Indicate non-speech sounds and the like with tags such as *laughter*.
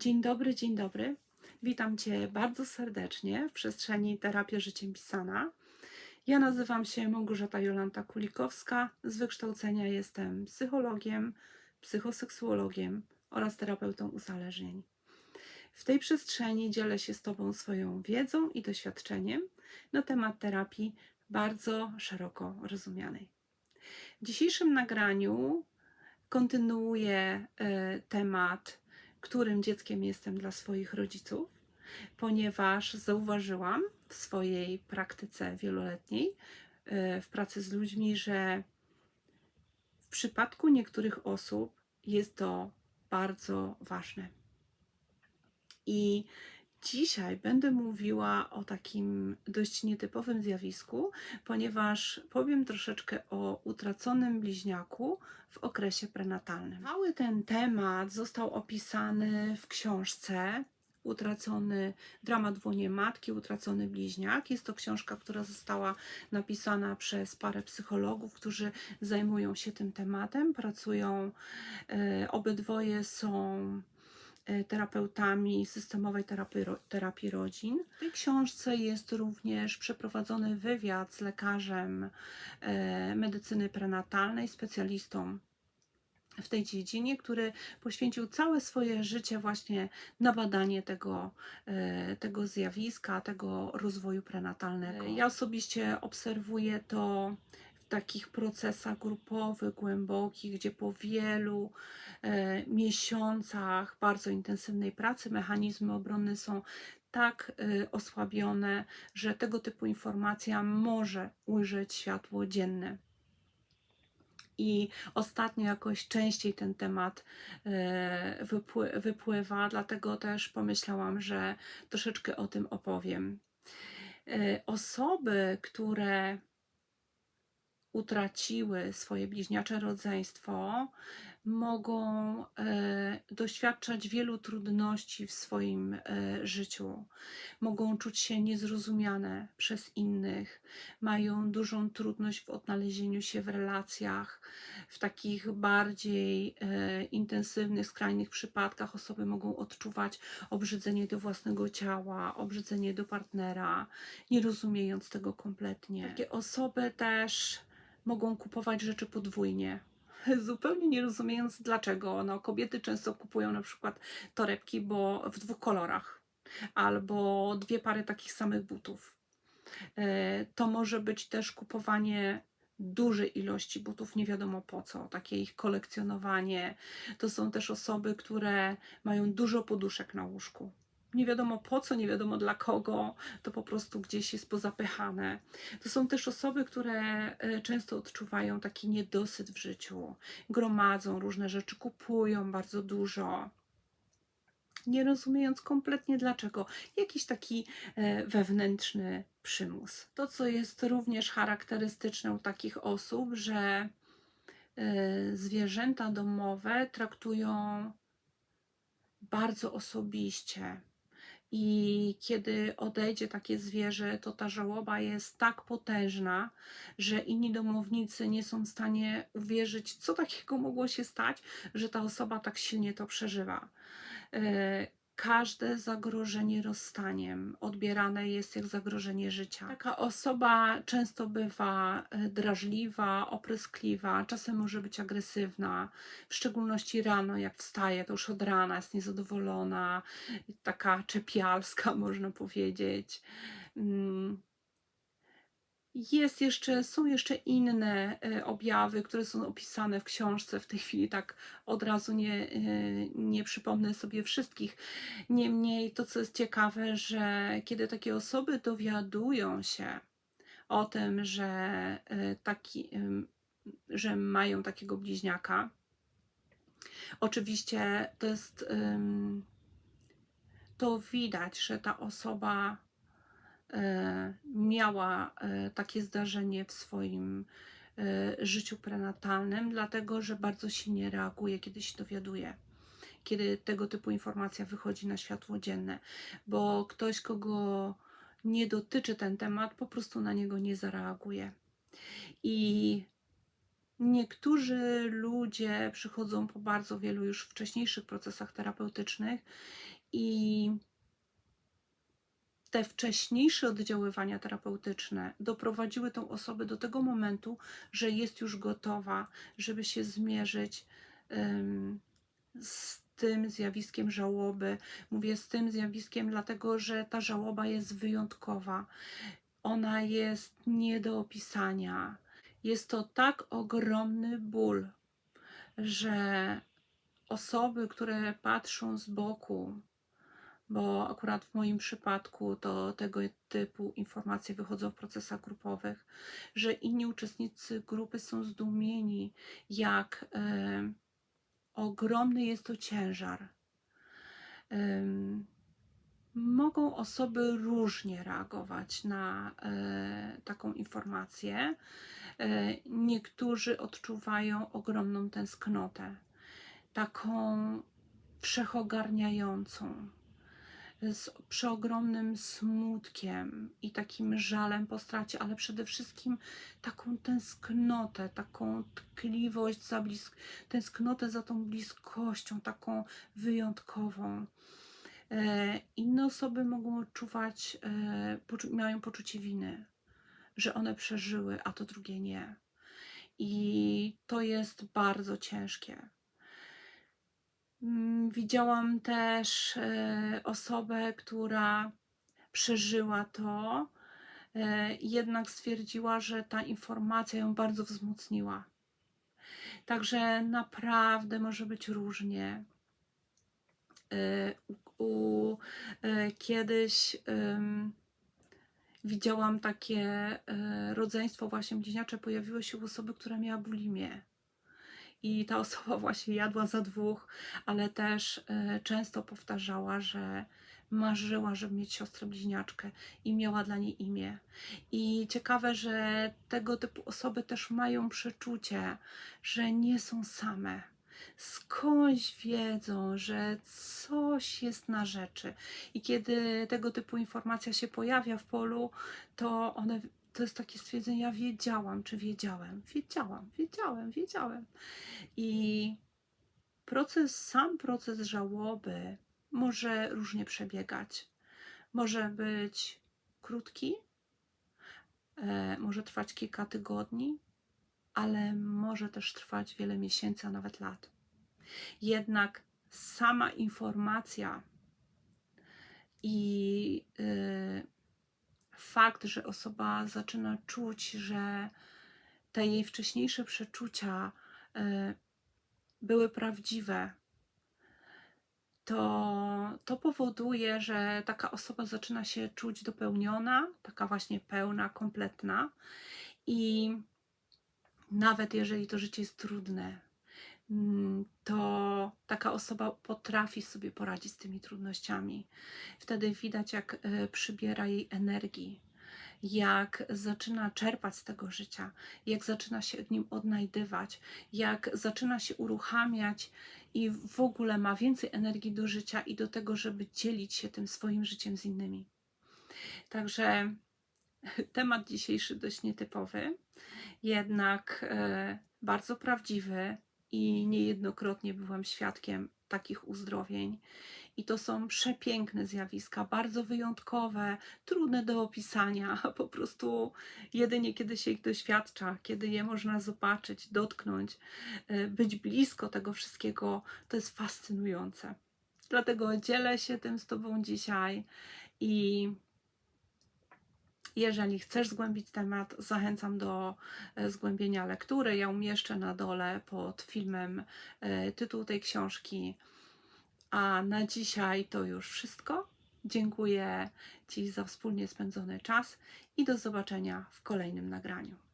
Dzień dobry, dzień dobry. Witam Cię bardzo serdecznie w przestrzeni Terapia Życiem Pisana. Ja nazywam się Małgorzata Jolanta Kulikowska. Z wykształcenia jestem psychologiem, psychoseksuologiem oraz terapeutą uzależnień. W tej przestrzeni dzielę się z Tobą swoją wiedzą i doświadczeniem na temat terapii bardzo szeroko rozumianej. W dzisiejszym nagraniu kontynuuję e, temat którym dzieckiem jestem dla swoich rodziców, ponieważ zauważyłam w swojej praktyce wieloletniej, e, w pracy z ludźmi, że w przypadku niektórych osób jest to bardzo ważne. I Dzisiaj będę mówiła o takim dość nietypowym zjawisku, ponieważ powiem troszeczkę o utraconym bliźniaku w okresie prenatalnym. Cały ten temat został opisany w książce Utracony dramat w łonie matki, utracony bliźniak. Jest to książka, która została napisana przez parę psychologów, którzy zajmują się tym tematem, pracują, e, obydwoje są terapeutami systemowej terapii, terapii rodzin. W tej książce jest również przeprowadzony wywiad z lekarzem e, medycyny prenatalnej, specjalistą w tej dziedzinie, który poświęcił całe swoje życie właśnie na badanie tego, e, tego zjawiska, tego rozwoju prenatalnego. Ja osobiście obserwuję to takich procesach grupowych, głębokich, gdzie po wielu e, miesiącach bardzo intensywnej pracy mechanizmy obronne są tak e, osłabione, że tego typu informacja może ujrzeć światło dzienne. I ostatnio jakoś częściej ten temat e, wypływa, dlatego też pomyślałam, że troszeczkę o tym opowiem. E, osoby, które utraciły swoje bliźniacze rodzeństwo, mogą e, doświadczać wielu trudności w swoim e, życiu, mogą czuć się niezrozumiane przez innych, mają dużą trudność w odnalezieniu się w relacjach. W takich bardziej e, intensywnych, skrajnych przypadkach osoby mogą odczuwać obrzydzenie do własnego ciała, obrzydzenie do partnera, nie rozumiejąc tego kompletnie. Takie osoby też mogą kupować rzeczy podwójnie. *laughs* Zupełnie nie rozumiejąc dlaczego. No, kobiety często kupują na przykład torebki bo w dwóch kolorach albo dwie pary takich samych butów. E, to może być też kupowanie dużej ilości butów, nie wiadomo po co, takie ich kolekcjonowanie. To są też osoby, które mają dużo poduszek na łóżku nie wiadomo po co, nie wiadomo dla kogo, to po prostu gdzieś jest pozapychane. To są też osoby, które e, często odczuwają taki niedosyt w życiu, gromadzą różne rzeczy, kupują bardzo dużo. Nie rozumiejąc kompletnie dlaczego, jakiś taki e, wewnętrzny przymus. To, co jest również charakterystyczne u takich osób, że e, zwierzęta domowe traktują bardzo osobiście, i kiedy odejdzie takie zwierzę, to ta żałoba jest tak potężna, że inni domownicy nie są w stanie uwierzyć, co takiego mogło się stać, że ta osoba tak silnie to przeżywa. Każde zagrożenie rozstaniem odbierane jest jak zagrożenie życia. Taka osoba często bywa e, drażliwa, opryskliwa, czasem może być agresywna, w szczególności rano, jak wstaje, to już od rana jest niezadowolona, taka czepialska, *laughs* można powiedzieć. Mm, jest jeszcze, są jeszcze inne e, objawy, które są opisane w książce. W tej chwili tak od razu nie, e, nie przypomnę sobie wszystkich. Niemniej to, co jest ciekawe, że kiedy takie osoby dowiadują się o tym, że, e, taki, że mają takiego bliźniaka, oczywiście to jest. To widać, że ta osoba miała e, takie zdarzenie w swoim e, życiu prenatalnym, dlatego że bardzo silnie reaguje, kiedy się dowiaduje, kiedy tego typu informacja wychodzi na światło dzienne, bo ktoś, kogo nie dotyczy ten temat, po prostu na niego nie zareaguje. I Niektórzy ludzie przychodzą po bardzo wielu już wcześniejszych procesach terapeutycznych i te wcześniejsze oddziaływania terapeutyczne doprowadziły tą osobę do tego momentu, że jest już gotowa, żeby się zmierzyć em, z tym zjawiskiem żałoby. Mówię z tym zjawiskiem, dlatego że ta żałoba jest wyjątkowa. Ona jest nie do opisania. Jest to tak ogromny ból, że osoby, które patrzą z boku, bo akurat w moim przypadku to tego typu informacje wychodzą w procesach grupowych, że inni uczestnicy grupy są zdumieni, jak ogromny jest to ciężar. Mogą osoby różnie reagować na e, taką informację. E, niektórzy odczuwają ogromną tęsknotę, taką wszechogarniającą, z przeogromnym smutkiem i takim żalem po stracie, ale przede wszystkim taką tęsknotę, taką tkliwość za blisk, tęsknotę za tą bliskością, taką wyjątkową. E, Inne osoby mogą odczuwać, e, mają poczucie winy, że one przeżyły, a to drugie nie. I to jest bardzo ciężkie. Widziałam też e, osobę, która przeżyła to, e, jednak stwierdziła, że ta informacja ją bardzo wzmocniła. Także naprawdę może być różnie. E, U, kiedyś widziałam takie rodzeństwo właśnie bliźniacze, pojawiło się u osoby, która miała bulimię. I ta osoba *laughs* właśnie jadła za dwóch, ale też e, często powtarzała, że marzyła, żeby mieć siostrę bliźniaczkę i miała dla niej imię. I ciekawe, że tego typu osoby też mają przeczucie, że nie są same. Skądś wiedzą, że coś jest na rzeczy. I kiedy tego typu informacja się pojawia w polu, to one to jest takie stwierdzenie, ja wiedziałam, czy wiedziałem. Wiedziałam, wiedziałem, wiedziałem. I proces, sam proces żałoby może różnie przebiegać. Może być krótki, e, może trwać kilka tygodni, ale może też trwać wiele miesięcy, a nawet lat. Jednak sama informacja i y, fakt, że osoba zaczyna czuć, że te jej wcześniejsze przeczucia y, były prawdziwe, to, to powoduje, że taka osoba zaczyna się czuć dopełniona, taka właśnie pełna, kompletna. I nawet jeżeli to życie jest trudne, to taka osoba potrafi sobie poradzić z tymi trudnościami. Wtedy widać, jak e, przybiera jej energii, jak zaczyna czerpać z tego życia, jak zaczyna się w nim odnajdywać, jak zaczyna się uruchamiać i w ogóle ma więcej energii do życia i do tego, żeby dzielić się tym swoim życiem z innymi. Także *laughs* temat dzisiejszy dość nietypowy, jednak e, bardzo prawdziwy i niejednokrotnie byłam świadkiem takich uzdrowień. I to są przepiękne zjawiska, bardzo wyjątkowe, trudne do opisania, *laughs* po prostu jedynie kiedy się ich doświadcza, kiedy je można zobaczyć, dotknąć, e, być blisko tego wszystkiego, to jest fascynujące. Dlatego dzielę się tym z Tobą dzisiaj i jeżeli chcesz zgłębić temat, zachęcam do e, zgłębienia lektury. Ja umieszczę na dole pod filmem e, tytuł tej książki. A na dzisiaj to już wszystko. Dziękuję Ci za wspólnie spędzony czas i do zobaczenia w kolejnym nagraniu.